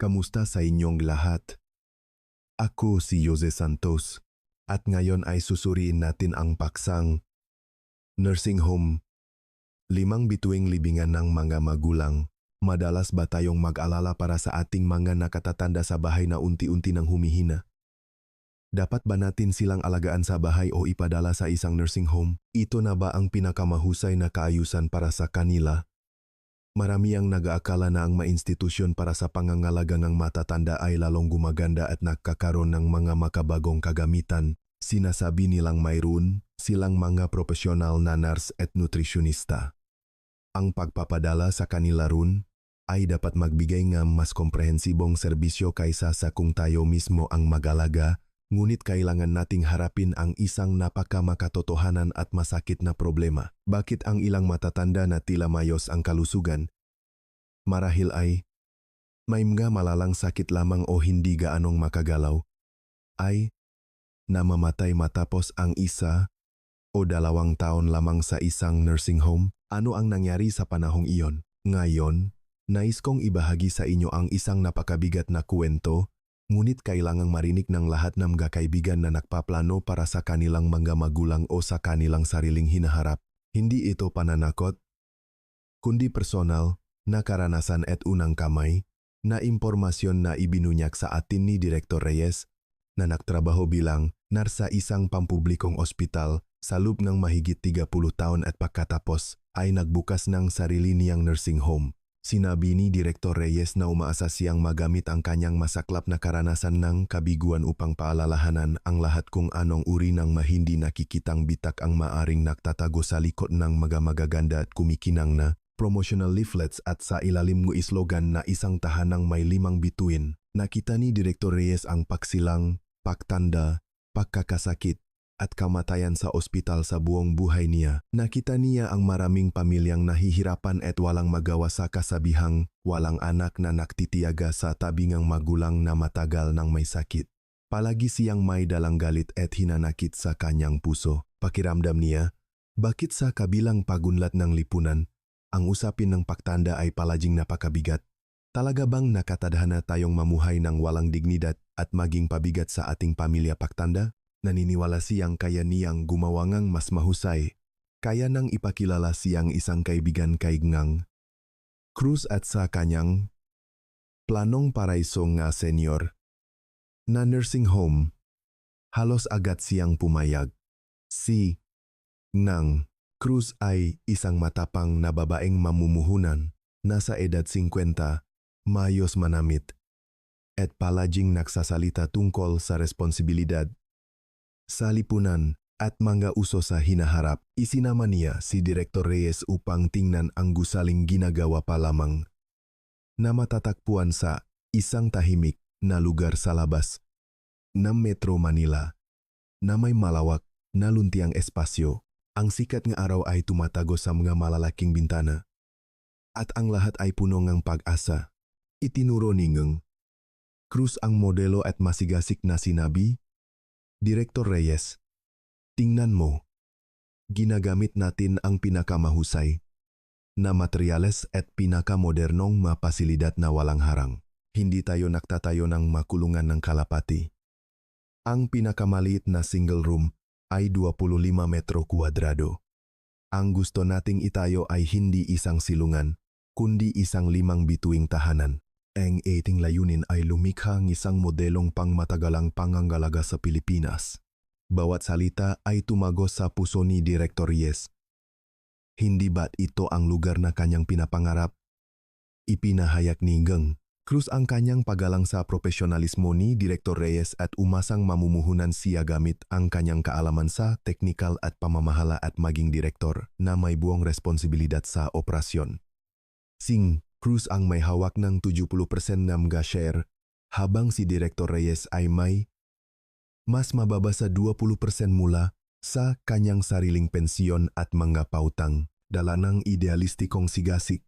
kamusta sa inyong lahat? Ako si Jose Santos at ngayon ay susuriin natin ang paksang nursing home. Limang bituing libingan ng mga magulang. Madalas ba tayong mag-alala para sa ating mga nakatatanda sa bahay na unti-unti nang humihina? Dapat ba natin silang alagaan sa bahay o ipadala sa isang nursing home? Ito na ba ang pinakamahusay na kaayusan para sa kanila? Marami ang nag-aakala na ang mainstitusyon para sa pangangalaga ng matatanda ay lalong gumaganda at nagkakaroon ng mga makabagong kagamitan. Sinasabi nilang mayroon silang mga profesional na nurse at nutritionista. Ang pagpapadala sa kanila ron ay dapat magbigay ng mas komprehensibong serbisyo kaysa sa kung tayo mismo ang magalaga, ngunit kailangan nating harapin ang isang napakamakatotohanan at masakit na problema. Bakit ang ilang matatanda na tila mayos ang kalusugan? Marahil ay, may mga malalang sakit lamang o hindi gaanong makagalaw, ay namamatay matapos ang isa o dalawang taon lamang sa isang nursing home? Ano ang nangyari sa panahong iyon? Ngayon, nais kong ibahagi sa inyo ang isang napakabigat na kwento, ngunit kailangang marinig ng lahat ng mga kaibigan na nagpaplano para sa kanilang mga magulang o sa kanilang sariling hinaharap. Hindi ito pananakot, kundi personal, na karanasan at unang kamay, na impormasyon na ibinunyak sa atin ni Director Reyes na nagtrabaho bilang narsa isang pampublikong ospital sa loob ng mahigit 30 taon at pagkatapos ay nagbukas ng sarili niyang nursing home. Sinabi ni Direktor Reyes na umaasa siyang magamit ang kanyang masaklap na karanasan ng kabiguan upang paalalahanan ang lahat kung anong uri ng mahindi nakikitang bitak ang maaring nagtatago sa likod ng mga magaganda at kumikinang na promotional leaflets at sa ilalim ng islogan na isang tahanang may limang bituin. Nakita ni Direktor Reyes ang paksilang, pagtanda, pagkakasakit, at kamatayan sa ospital sa buong buhay niya. Nakita niya ang maraming pamilyang nahihirapan at walang magawa sa kasabihang walang anak na naktitiyaga sa tabingang magulang na matagal ng may sakit. Palagi siyang may dalang galit at hinanakit sa kanyang puso. Pakiramdam niya, bakit sa kabilang pagunlat ng lipunan, ang usapin ng pagtanda ay palaging napakabigat? Talaga bang nakatadhana tayong mamuhay ng walang dignidad at maging pabigat sa ating pamilya pagtanda? Naniniwala siyang kaya niyang gumawangang mas mahusay, kaya nang ipakilala siyang isang kaibigan kay Ngang. Cruz at sa kanyang planong paraiso nga senyor na nursing home, halos agad siyang pumayag. Si Nang Cruz ay isang matapang na babaeng mamumuhunan, nasa edad 50, mayos manamit, at palaging nagsasalita tungkol sa responsibilidad sa lipunan at mga uso sa hinaharap, isinama niya si Direktor Reyes upang tingnan ang gusaling ginagawa pa lamang na matatagpuan sa isang tahimik na lugar sa labas ng Metro Manila na may malawak na luntiang espasyo. Ang sikat ng araw ay tumatago sa mga malalaking bintana at ang lahat ay puno ng pag-asa. Itinuro ni Ngeng. Cruz ang modelo at masigasik na sinabi Direktor Reyes, tingnan mo. Ginagamit natin ang pinakamahusay na materyales at pinakamodernong mapasilidad na walang harang. Hindi tayo nagtatayo ng makulungan ng kalapati. Ang pinakamaliit na single room ay 25 metro kuwadrado. Ang gusto nating itayo ay hindi isang silungan, kundi isang limang bituing tahanan. Ang ating layunin ay lumikha ng isang modelong pangmatagalang pangangalaga sa Pilipinas. Bawat salita ay tumago sa puso ni Director Yes. Hindi ba't ito ang lugar na kanyang pinapangarap? Ipinahayak ni Geng. Cruz ang kanyang pagalang sa profesionalismo ni Director Reyes at umasang mamumuhunan siya gamit ang kanyang kaalaman sa teknikal at pamamahala at maging direktor na may buong responsibilidad sa operasyon. Sing Cruz ang may hawak ng 70% ng mga habang si Director Reyes ay may mas mababa sa 20% mula sa kanyang sariling pensyon at mga pautang, dala ng idealistikong sigasik.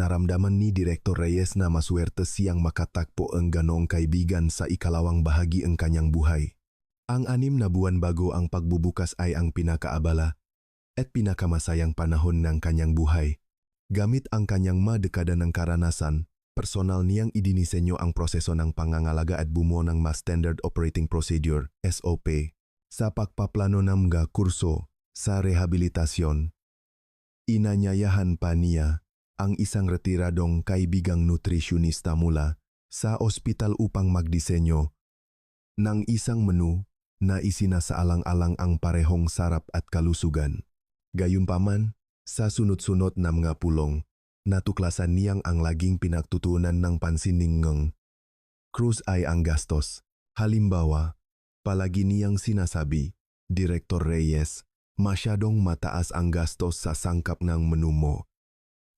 Naramdaman ni Director Reyes na maswerte siyang makatakpo ang ganong kaibigan sa ikalawang bahagi ng kanyang buhay. Ang anim na buwan bago ang pagbubukas ay ang pinakaabala at pinakamasayang panahon ng kanyang buhay. Gamit ang kanyang madekada ng karanasan, Personal niyang idinisenyo ang proseso ng pangangalaga at bumuo ng mas Standard Operating Procedure, SOP, sa pagpaplano ng mga kurso sa rehabilitasyon. Inanyayahan pa niya ang isang retiradong kaibigang nutrisyonista mula sa ospital upang magdisenyo ng isang menu na isinasaalang-alang ang parehong sarap at kalusugan. Gayunpaman, sa sunod-sunod na mga pulong, natuklasan niyang ang laging pinagtutunan ng pansin ni Ngeng. Cruz ay ang gastos. Halimbawa, palagi niyang sinasabi, Direktor Reyes, masyadong mataas ang gastos sa sangkap ng menu mo.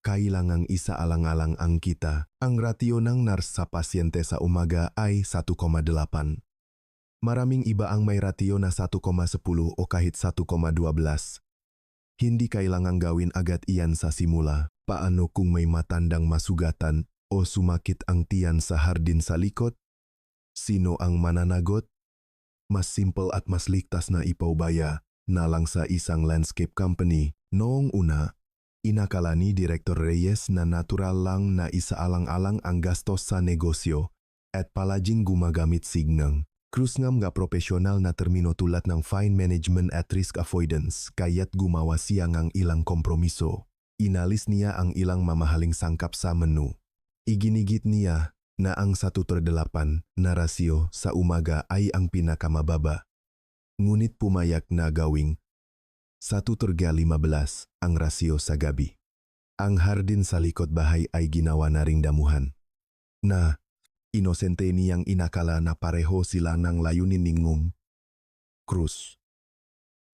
Kailangang isaalang-alang ang kita. Ang ratio ng nurse sa pasyente sa umaga ay 1,8. Maraming iba ang may ratio na 1,10 o kahit 1,12. Hindi kailangang gawin agad iyan sa simula. Paano kung may matandang masugatan o sumakit ang tiyan sa hardin sa likod? Sino ang mananagot? Mas simple at mas ligtas na ipaubaya na lang sa isang landscape company. Noong una, inakala ni Direktor Reyes na natural lang na isaalang-alang ang gastos sa negosyo at palaging gumagamit signang. Cruz nga profesional na termino tulad ng fine management at risk avoidance kaya't gumawa siya ng ilang kompromiso. Inalis niya ang ilang mamahaling sangkap sa menu. Iginigit niya na ang 1 ter 8 na rasyo sa umaga ay ang pinakamababa. Ngunit pumayak na gawing 1 ter 15 ang rasyo sa gabi. Ang hardin sa likod bahay ay ginawa na ring damuhan. Na inosente niyang inakala na pareho sila ng layunin ni Ngum. Cruz.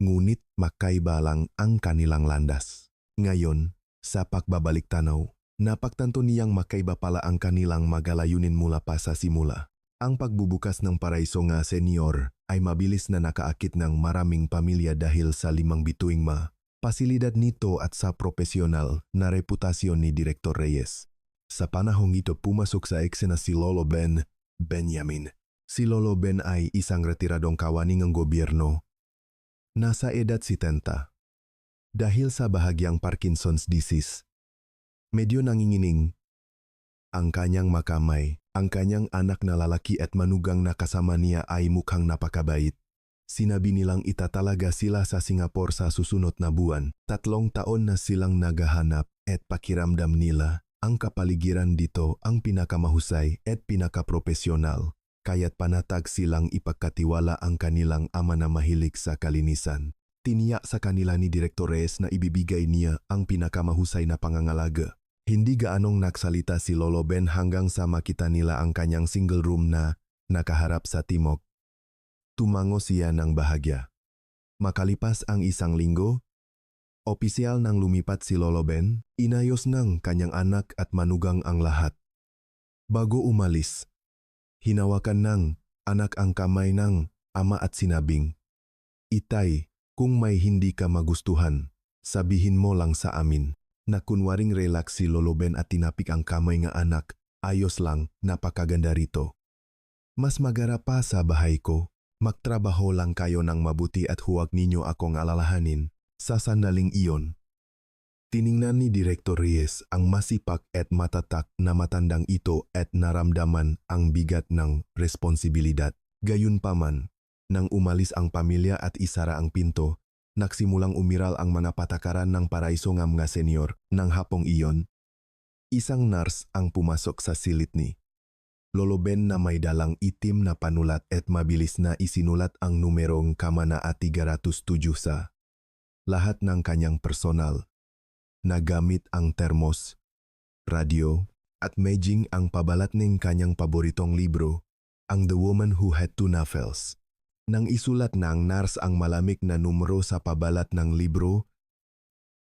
Ngunit makaiba lang ang kanilang landas. Ngayon, sa pagbabalik tanaw, napagtanto niyang makaiba pala ang kanilang magalayunin mula pa sa simula. Ang pagbubukas ng paraiso nga senior ay mabilis na nakaakit ng maraming pamilya dahil sa limang bituing ma. Pasilidad nito at sa profesional na reputasyon ni Direktor Reyes. Sa panahong ito pumasok sa eksena si Lolo Ben Benjamin. Si Lolo Ben ay isang retiradong kawani ng gobyerno. Nasa edad 70. Dahil sa bahagyang Parkinson's disease, medyo nangingining. Ang kanyang makamay, ang kanyang anak na lalaki at manugang na kasama niya ay mukhang napakabait. Sinabi nilang itatalaga sila sa Singapore sa susunod na buwan. Tatlong taon na silang nagahanap at pakiramdam nila ang kapaligiran dito ang pinakamahusay at pinakaprofesional, kaya't panatag silang ipagkatiwala ang kanilang ama na mahilig sa kalinisan. Tiniyak sa kanila ni Direktor Reyes na ibibigay niya ang pinakamahusay na pangangalaga. Hindi gaanong nagsalita si Lolo Ben hanggang sa makita nila ang kanyang single room na nakaharap sa timog. Tumango siya ng bahagya. Makalipas ang isang linggo, Opisyal nang lumipat si Lolo Ben, inayos ng kanyang anak at manugang ang lahat. Bago umalis, hinawakan ng anak ang kamay ng ama at sinabing, Itay, kung may hindi ka magustuhan, sabihin mo lang sa amin. Na kunwaring relax si Lolo at tinapik ang kamay nga anak, ayos lang, napakaganda rito. Mas magara pa sa bahay ko, magtrabaho lang kayo ng mabuti at huwag ninyo akong alalahanin. Sa sandaling iyon, tiningnan ni Direktor Reyes ang masipak at matatak na matandang ito at naramdaman ang bigat ng responsibilidad. Gayunpaman, nang umalis ang pamilya at isara ang pinto, nagsimulang umiral ang mga patakaran ng paraiso ng mga senyor ng hapong iyon. Isang nurse ang pumasok sa silid ni Lolo Ben na may dalang itim na panulat at mabilis na isinulat ang numerong kamana at 307 sa lahat ng kanyang personal. Nagamit ang termos, radio, at medjing ang pabalat ng kanyang paboritong libro, ang The Woman Who Had Two Novels. Nang isulat ng nurse ang malamig na numero sa pabalat ng libro,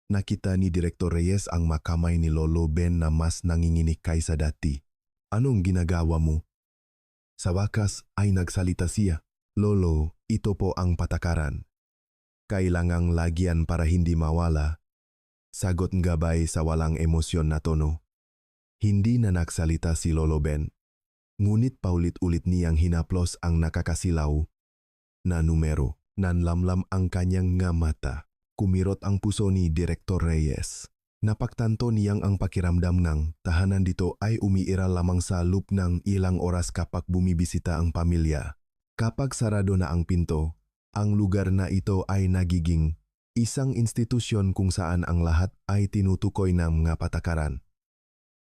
nakita ni Direktor Reyes ang makamay ni Lolo Ben na mas nanginginig kaysa dati. Anong ginagawa mo? Sa wakas ay nagsalita siya. Lolo, ito po ang patakaran kailangang lagyan para hindi mawala. Sagot gabay sa walang emosyon na tono. Hindi na nagsalita si Lolo Ben. Ngunit paulit-ulit niyang hinaplos ang nakakasilaw na numero. Nanlamlam ang kanyang nga mata. Kumirot ang puso ni Direktor Reyes. Napaktanto niyang ang pakiramdam ng tahanan dito ay umiira lamang sa loop ng ilang oras kapag bumibisita ang pamilya. Kapag sarado na ang pinto, ang lugar na ito ay nagiging isang institusyon kung saan ang lahat ay tinutukoy ng mga patakaran.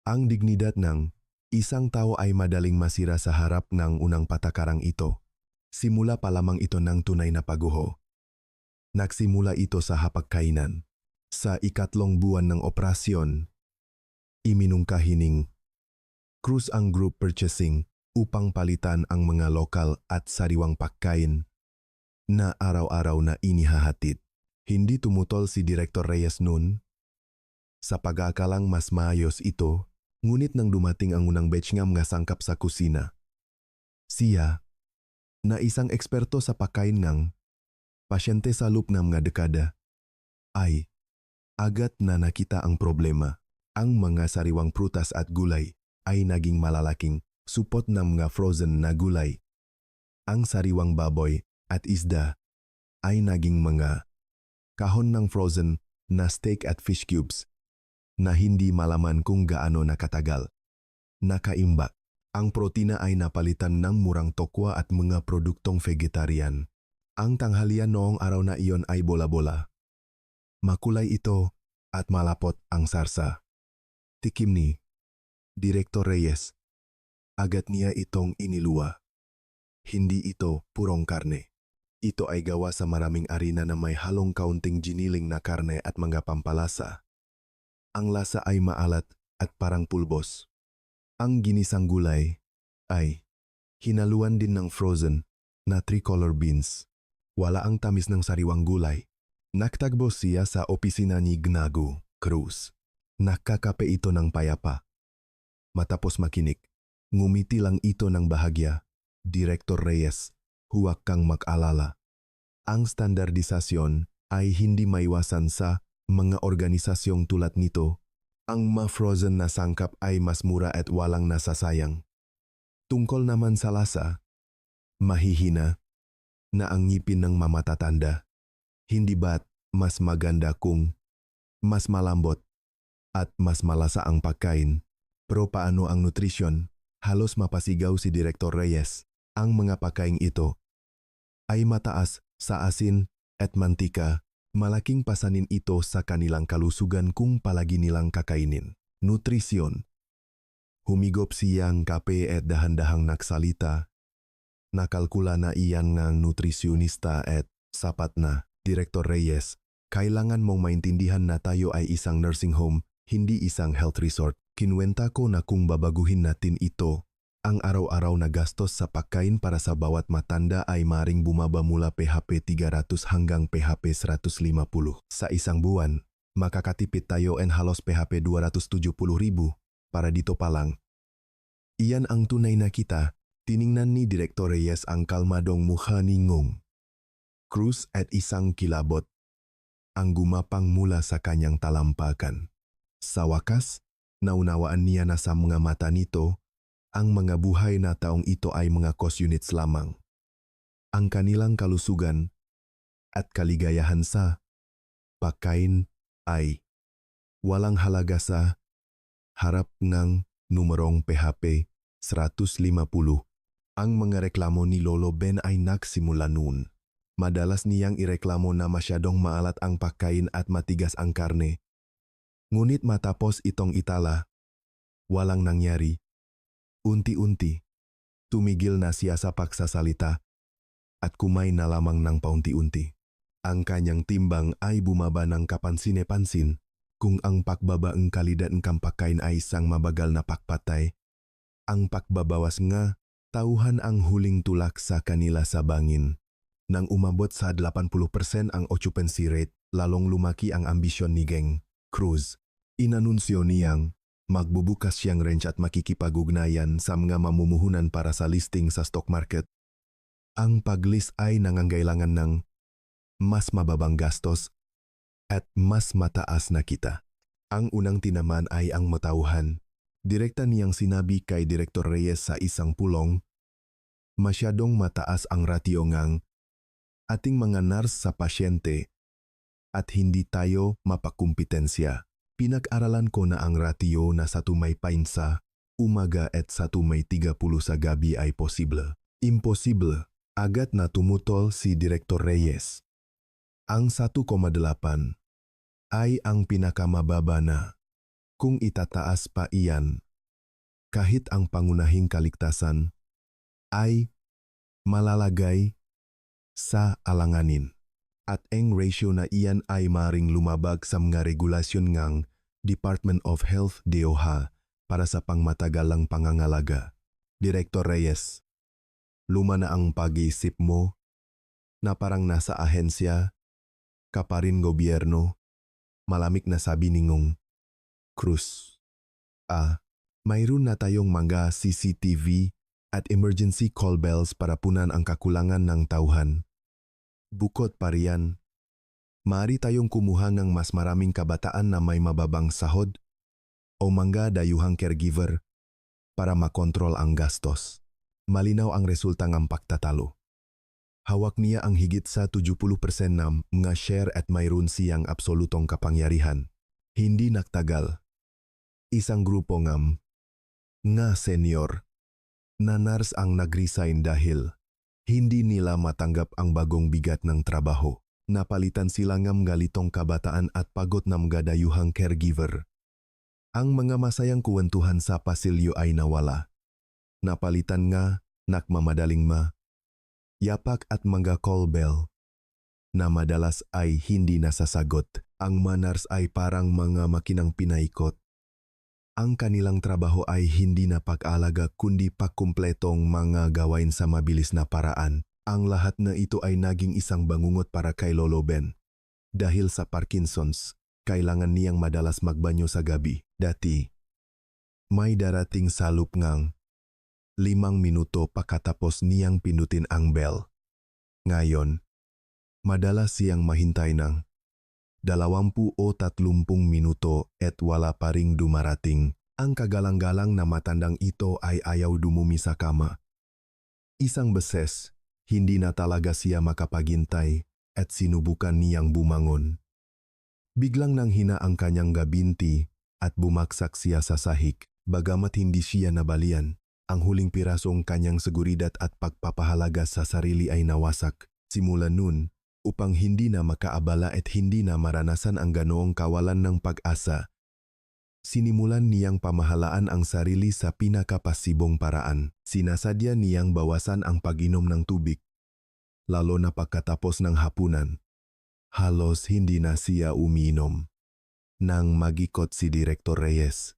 Ang dignidad ng isang tao ay madaling masira sa harap ng unang patakarang ito. Simula pa lamang ito ng tunay na paguho. Nagsimula ito sa hapagkainan. Sa ikatlong buwan ng operasyon, iminungkahining Cruz ang group purchasing upang palitan ang mga lokal at sariwang pagkain na araw-araw na inihahatid. Hindi tumutol si Director Reyes noon. Sa pag-aakalang mas maayos ito, ngunit nang dumating ang unang batch nga mga sangkap sa kusina. Siya, na isang eksperto sa pagkain ngang pasyente sa loop ng mga dekada, ay agad na nakita ang problema. Ang mga sariwang prutas at gulay ay naging malalaking supot ng mga frozen na gulay. Ang sariwang baboy at isda ay naging mga kahon ng frozen na steak at fish cubes na hindi malaman kung gaano nakatagal. Nakaimbak. Ang protina ay napalitan ng murang tokwa at mga produktong vegetarian. Ang tanghalian noong araw na iyon ay bola-bola. Makulay ito at malapot ang sarsa. Tikim ni Direktor Reyes. Agad niya itong iniluwa. Hindi ito purong karne. Ito ay gawa sa maraming arena na may halong kaunting giniling na karne at mga pampalasa. Ang lasa ay maalat at parang pulbos. Ang ginisang gulay ay hinaluan din ng frozen na tricolor beans. Wala ang tamis ng sariwang gulay. Nagtagbo siya sa opisina ni Gnago Cruz. Nakakape ito ng payapa. Matapos makinig, ngumiti lang ito ng bahagya. Direktor Reyes, huwag kang mag-alala. Ang standardisasyon ay hindi maiwasan sa mga organisasyong tulad nito. Ang ma-frozen na sangkap ay mas mura at walang nasasayang. Tungkol naman sa lasa, mahihina na ang ngipin ng mamatatanda. Hindi ba't mas maganda kung mas malambot at mas malasa ang pagkain? Pero paano ang nutrisyon? Halos mapasigaw si Direktor Reyes. Ang mga pagkain ito ay mataas sa asin at mantika. Malaking pasanin ito sa kanilang kalusugan kung palagi nilang kakainin. Nutrisyon. Humigop siyang kape at dahan-dahang nagsalita. Nakalkula na iyan ng nutrisyonista at sapat na. Direktor Reyes, kailangan mong maintindihan na tayo ay isang nursing home, hindi isang health resort. Kinwenta ko na kung babaguhin natin ito, ang araw-araw na gastos sa pagkain para sa bawat matanda ay maring bumaba mula PHP 300 hanggang PHP 150. Sa isang buwan, makakatipid tayo en halos PHP 270 ribu para dito pa lang. Iyan ang tunay na kita, tiningnan ni Direktor Reyes ang kalmadong mukha ni Ngong. Cruz at isang kilabot ang gumapang mula sa kanyang talampakan. Sa wakas, naunawaan niya na sa mga mata nito, ang mga buhay na taong ito ay mga cost units lamang. Ang kanilang kalusugan at kaligayahan sa pagkain ay walang halaga sa harap ng numerong PHP 150. Ang mga reklamo ni Lolo Ben ay nagsimula noon. Madalas niyang ireklamo na masyadong maalat ang pagkain at matigas ang karne. Ngunit matapos itong itala, walang nangyari. Unti-unti, tumigil na siya sa pagsasalita at kumain na lamang ng paunti-unti. Ang kanyang timbang ay bumaba ng kapansin-pansin kung ang pakbabaang kalidad ng kampakain ay isang mabagal na pakpatay. Ang pakbabawas nga, tauhan ang huling tulak sa kanila sa bangin. Nang umabot sa 80% ang occupancy rate, lalong lumaki ang ambisyon ni Geng Cruz. Inanunsyo niyang magbubukas siyang range at makikipag-ugnayan sa mga mamumuhunan para sa listing sa stock market. Ang paglist ay nangangailangan ng mas mababang gastos at mas mataas na kita. Ang unang tinaman ay ang matauhan. Direkta niyang sinabi kay Direktor Reyes sa isang pulong, masyadong mataas ang ratio ngang ating mga nurse sa pasyente at hindi tayo mapakumpitensya. Pinag-aralan ko na ang ratio na satu may pain sa umaga at satu may 30 sa gabi ay posible. Imposible, agad na tumutol si Direktor Reyes. Ang 1,8 ay ang pinakamababa na. Kung itataas pa iyan, kahit ang pangunahing kaligtasan ay malalagay sa alanganin. At ang ratio na iyan ay maring lumabag sa mga regulasyon ngang Department of Health DOHA para sa pangmatagalang pangangalaga. Director Reyes, luma na ang pag-iisip mo na parang nasa ahensya, ka pa rin gobyerno, malamig na sabi ni Ngong Cruz. Ah, mayroon na tayong mga CCTV at emergency call bells para punan ang kakulangan ng tauhan. Bukod pa riyan, maaari tayong kumuha ng mas maraming kabataan na may mababang sahod o mga dayuhang caregiver para makontrol ang gastos. Malinaw ang resulta ng pagtatalo. Hawak niya ang higit sa 70% ng mga share at mayroon siyang absolutong kapangyarihan. Hindi nagtagal. Isang grupo ngam, nga senior, na nurse ang nag-resign dahil hindi nila matanggap ang bagong bigat ng trabaho. Napalitan sila ngam galitong kabataan at pagod ng mga dayuhang caregiver. Ang mga masayang kuwentuhan sa pasilyo ay nawala. Napalitan nga, nakmamadaling ma, yapak at mga call bell na madalas ay hindi nasasagot. Ang manars ay parang mga makinang pinaikot. Ang kanilang trabaho ay hindi na pag-alaga kundi pagkumpletong mga gawain sa mabilis na paraan. Ang lahat na ito ay naging isang bangungot para kay Lolo Ben. Dahil sa Parkinson's, kailangan niyang madalas magbanyo sa gabi. Dati, may darating salup ngang limang minuto pagkatapos niyang pinutin ang bell. Ngayon, madalas siyang mahintay ng dalawampu o tatlumpung minuto at wala pa ring dumarating. Ang kagalang-galang na matandang ito ay ayaw dumumi sa kama. Isang beses, hindi na talaga siya makapagintay at sinubukan niyang bumangon. Biglang nang hina ang kanyang gabinti at bumaksak siya sa sahig, bagamat hindi siya nabalian. Ang huling pirasong kanyang seguridad at pagpapahalaga sa sarili ay nawasak. Simula nun, upang hindi na makaabala at hindi na maranasan ang ganoong kawalan ng pag-asa, sinimulan niyang pamahalaan ang sarili sa pinakapasibong paraan. Sinasadya niyang bawasan ang pag-inom ng tubig, lalo na pagkatapos ng hapunan. Halos hindi na siya umiinom. Nang magikot si Direktor Reyes.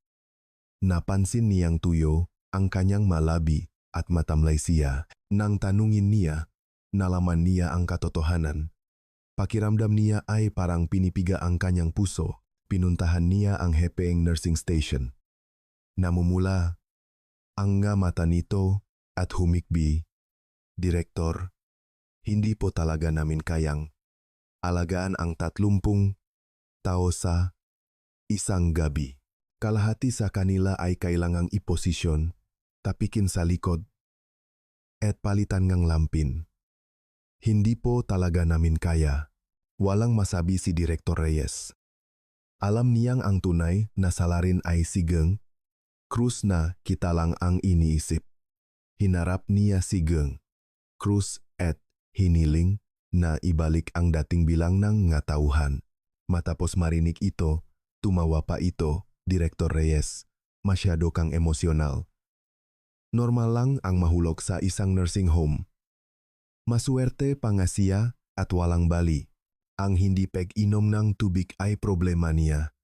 Napansin niyang tuyo ang kanyang malabi at matamlay siya. Nang tanungin niya, nalaman niya ang katotohanan. Pakiramdam niya ay parang pinipiga ang kanyang puso. Pinuntahan niya ang hepeng nursing station. Namumula ang nga mata nito at humikbi. Direktor, hindi po talaga namin kayang alagaan ang tatlumpung tao sa isang gabi. Kalahati sa kanila ay kailangang iposisyon, tapikin sa likod, at palitan ngang lampin. Hindi po talaga namin kaya. Walang masabi si Direktor Reyes. Alam niyang ang tunay na salarin ay sigeng, krus na kita lang ang iniisip. Hinarap niya si Geng, krus at hiniling na ibalik ang dating bilang ng ngatauhan. Matapos marinig ito, tumawa pa ito, Direktor Reyes. Masyado kang emosyonal. Normal lang ang mahulog sa isang nursing home. Maswerte pangasiya at walang bali. Ang hindi peg-inom ng tubig ay problema niya.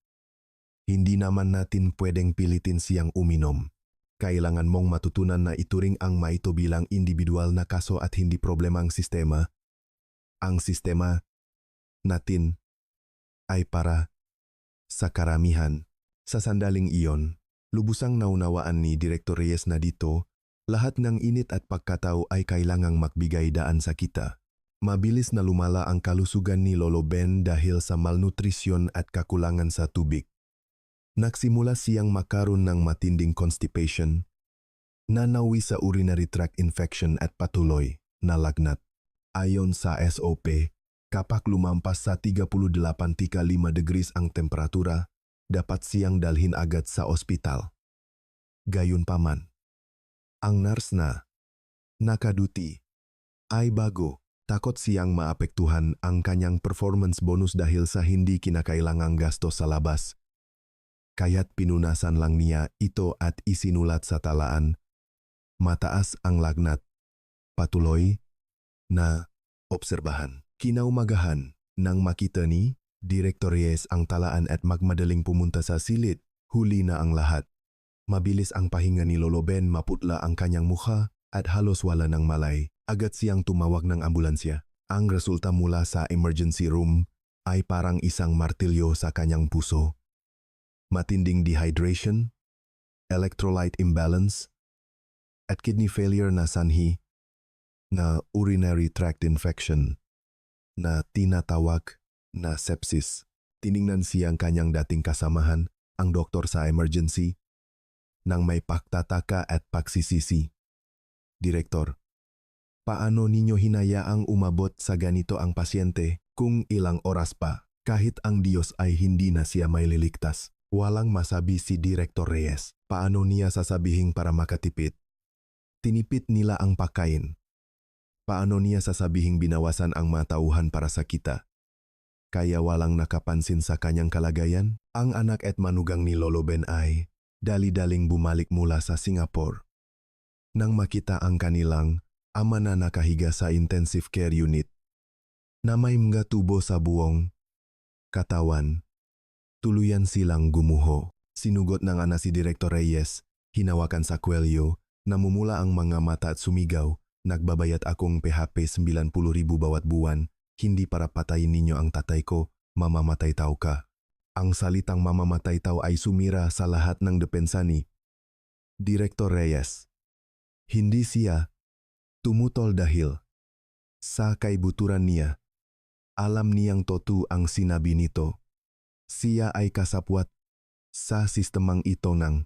Hindi naman natin pwedeng pilitin siyang uminom. Kailangan mong matutunan na ituring ang maito bilang individual na kaso at hindi problema ang sistema. Ang sistema natin ay para sa karamihan. Sa sandaling iyon, lubusang naunawaan ni Direktor Reyes na dito lahat ng init at pagkatao ay kailangang magbigay daan sa kita. Mabilis na lumala ang kalusugan ni Lolo Ben dahil sa malnutrisyon at kakulangan sa tubig. Nagsimula siyang makaroon ng matinding constipation, nanawi sa urinary tract infection at patuloy na lagnat. Ayon sa SOP, kapag lumampas sa 38.5 degrees ang temperatura, dapat siyang dalhin agad sa ospital. Gayunpaman, ang nurse na nakaduti ay bago. Takot siyang maapektuhan ang kanyang performance bonus dahil sa hindi kinakailangang gasto sa labas. Kaya't pinunasan lang niya ito at isinulat sa talaan. Mataas ang lagnat. Patuloy na obserbahan. Kinaumagahan nang makita ni Director Reyes ang talaan at magmadaling pumunta sa silid. Huli na ang lahat. Mabilis ang pahinga ni Lolo Ben, maputla ang kanyang mukha at halos wala ng malay. Agad siyang tumawag ng ambulansya. Ang resulta mula sa emergency room ay parang isang martilyo sa kanyang puso. Matinding dehydration, electrolyte imbalance, at kidney failure na sanhi na urinary tract infection na tinatawag na sepsis. Tiningnan siyang kanyang dating kasamahan, ang doktor sa emergency, nang may pagtataka at pagsisisi. Direktor, paano ninyo hinayaang umabot sa ganito ang pasyente kung ilang oras pa kahit ang Diyos ay hindi na siya may liligtas? Walang masabi si Direktor Reyes. Paano niya sasabihing para makatipid? Tinipid nila ang pakain. Paano niya sasabihing binawasan ang matauhan para sa kita? Kaya walang nakapansin sa kanyang kalagayan? Ang anak at manugang ni Lolo Ben ay dali-daling bumalik mula sa Singapore. Nang makita ang kanilang ama na nakahiga sa intensive care unit na may mga tubo sa buong katawan, tuluyan silang gumuho. Sinugot ng ana si Director Reyes, hinawakan sa kwelyo, namumula ang mga mata at sumigaw, nagbabayat akong PHP 90,000 bawat buwan, hindi para patayin ninyo ang tatay ko, mamamatay tao ka. Ang salitang mamamatay tao ay sumira sa lahat ng depensa ni Director Reyes. Hindi siya tumutol dahil sa kaibuturan niya. Alam niyang totu ang sinabi nito. Siya ay kasapwat sa sistemang ito ng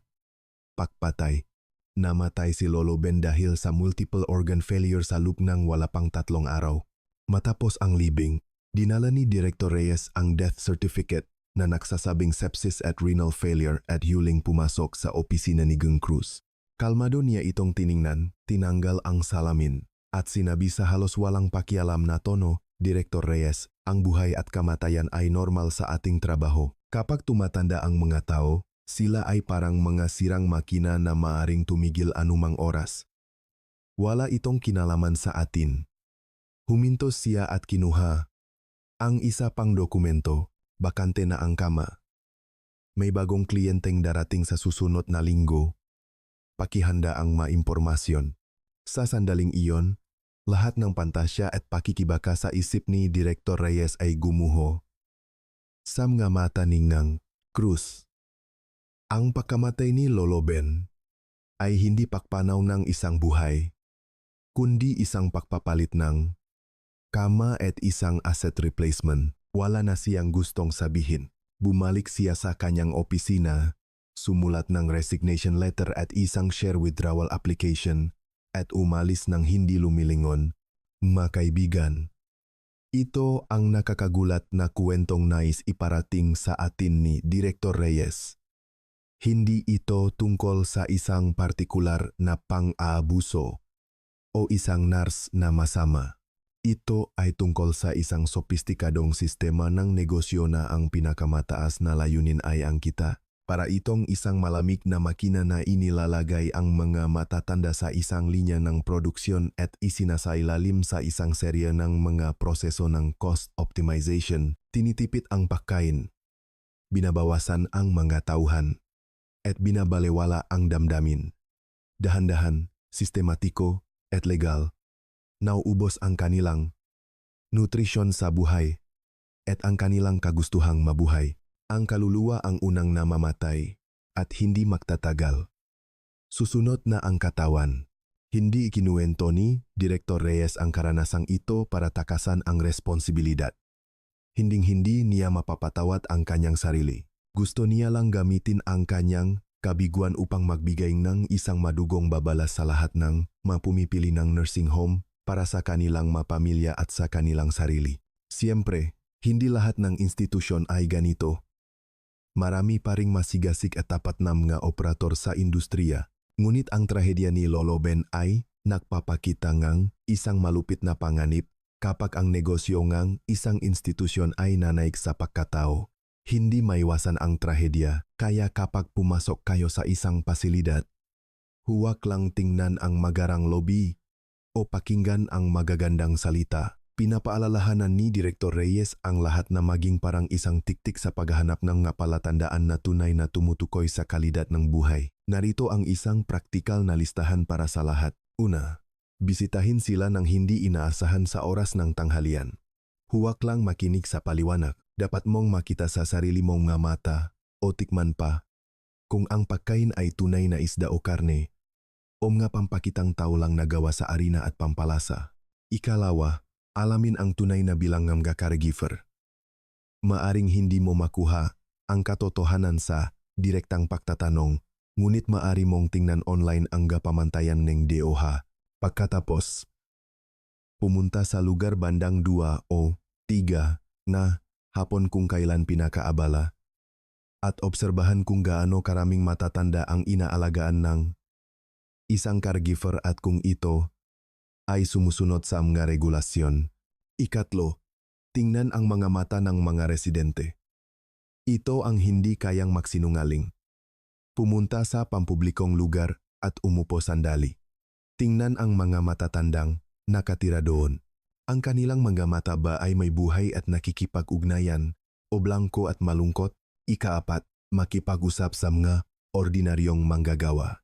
pagpatay. Namatay si Lolo Ben dahil sa multiple organ failure sa loob ng wala pang tatlong araw. Matapos ang libing, dinala ni Director Reyes ang death certificate na nagsasabing sepsis at renal failure at huling pumasok sa opisina ni Gung Cruz. Kalmado niya itong tiningnan, tinanggal ang salamin, at sinabi sa halos walang pakialam na tono, Director Reyes, ang buhay at kamatayan ay normal sa ating trabaho. Kapag tumatanda ang mga tao, sila ay parang mga sirang makina na maaring tumigil anumang oras. Wala itong kinalaman sa atin. Huminto siya at kinuha. Ang isa pang dokumento, bakante na ang kama. May bagong kliyenteng darating sa susunod na linggo. Pakihanda ang maimpormasyon. Sa sandaling iyon, lahat ng pantasya at pakikibaka sa isip ni Director Reyes ay gumuho. Sa mga mata ninang Cruz. Ang pagkamatay ni Lolo Ben ay hindi pakpanaw ng isang buhay, kundi isang pagpapalit ng kama at isang asset replacement. Wala na siyang gustong sabihin. Bumalik siya sa kanyang opisina, sumulat ng resignation letter at isang share withdrawal application at umalis ng hindi lumilingon. Makaibigan, ito ang nakakagulat na kwentong nais iparating sa atin ni Director Reyes. Hindi ito tungkol sa isang partikular na pang-aabuso o isang nurse na masama. Ito ay tungkol sa isang sopistikadong sistema ng negosyo na ang pinakamataas na layunin ay ang kita. Para itong isang malamig na makina na inilalagay ang mga matatanda sa isang linya ng produksyon at isinasailalim sa isang serya ng mga proseso ng cost optimization, tinitipit ang pagkain, binabawasan ang mga tauhan, at binabalewala ang damdamin. Dahan-dahan, sistematiko, at legal, nauubos ang kanilang nutrisyon sa buhay at ang kanilang kagustuhang mabuhay. Ang kaluluwa ang unang namamatay at hindi magtatagal. Susunod na ang katawan. Hindi ikinuwento ni Director Reyes ang karanasang ito para takasan ang responsibilidad. Hinding-hindi niya mapapatawad ang kanyang sarili. Gusto niya lang gamitin ang kanyang kabiguan upang magbigay ng isang madugong babala sa lahat ng mapumipili ng nursing home para sa kanilang mapamilya at sa kanilang sarili. Siyempre, hindi lahat ng institusyon ay ganito. Marami pa ring masigasig at tapat nga operator sa industriya. Ngunit ang trahedya ni Lolo Ben ay nagpapakita ngang isang malupit na panganib kapag ang negosyo ngang isang institusyon ay nanaig sa pagkatao. Hindi maiwasan ang trahedya, kaya kapag pumasok kayo sa isang pasilidad, huwag lang tingnan ang magarang lobby o pakinggan ang magagandang salita. Pinapaalalahanan ni Direktor Reyes ang lahat na maging parang isang tiktik sa paghahanap ng nga palatandaan na tunay na tumutukoy sa kalidad ng buhay. Narito ang isang praktikal na listahan para sa lahat. Una, bisitahin sila ng hindi inaasahan sa oras ng tanghalian. Huwag lang makinig sa paliwanag. Dapat mong makita sa sarili mong nga mata o tikman pa kung ang pagkain ay tunay na isda o karne o nga pampakitang tao lang nagawa sa arena at pampalasa. Ikalawa, alamin ang tunay na bilang ng caregiver. Maaring hindi mo makuha ang katotohanan sa direktang pagtatanong, ngunit maari mong tingnan online ang gapamantayan ng DOH. Pagkatapos, pumunta sa lugar bandang 2 o 3 na hapon kung kailan pinakaabala at obserbahan kung gaano karaming matatanda ang inaalagaan ng isang caregiver at kung ito ay sumusunod sa mga regulasyon. Ikatlo, tingnan ang mga mata ng mga residente. Ito ang hindi kayang magsinungaling. Pumunta sa pampublikong lugar at umupo sandali. Tingnan ang mga matatandang nakatira doon. Ang kanilang mga mata ba ay may buhay at nakikipag-ugnayan o blanco at malungkot? Ikaapat, makipag-usap sa mga ordinaryong manggagawa.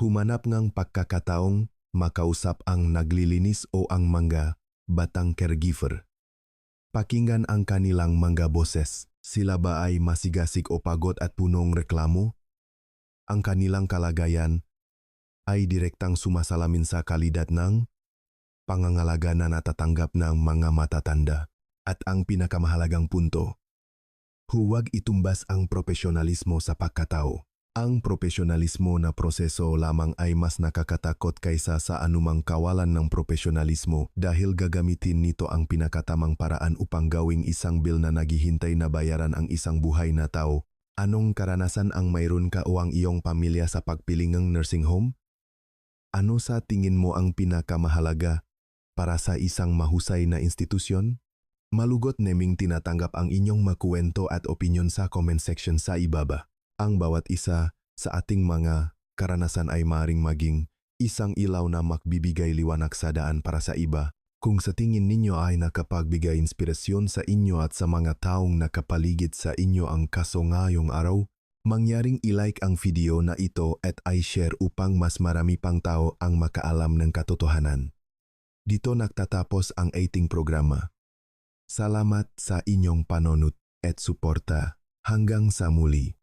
Humanap ngang pagkakataong makausap ang naglilinis o ang mga batang caregiver. Pakinggan ang kanilang mga boses. Sila ba ay masigasig o pagod at punong reklamo? Ang kanilang kalagayan ay direktang sumasalamin sa kalidad ng pangangalaga na natatanggap ng mga matatanda. At ang pinakamahalagang punto, huwag itumbas ang profesionalismo sa pagkatao. Ang profesionalismo na proseso lamang ay mas nakakatakot kaysa sa anumang kawalan ng profesionalismo dahil gagamitin nito ang pinakatamang paraan upang gawing isang bill na naghihintay na bayaran ang isang buhay na tao. Anong karanasan ang mayroon ka o ang iyong pamilya sa pagpiling ng nursing home? Ano sa tingin mo ang pinakamahalaga para sa isang mahusay na institusyon? Malugot neming tinatanggap ang inyong makuwento at opinyon sa comment section sa ibaba. Ang bawat isa sa ating mga karanasan ay maring maging isang ilaw na makbibigay liwanag sa daan para sa iba. Kung sa tingin ninyo ay nakapagbigay inspirasyon sa inyo at sa mga taong nakapaligid sa inyo ang kaso ngayong araw, mangyaring ilike ang video na ito at i-share upang mas marami pang tao ang makaalam ng katotohanan. Dito nagtatapos ang 18 programa. Salamat sa inyong panonot at suporta. Hanggang sa muli.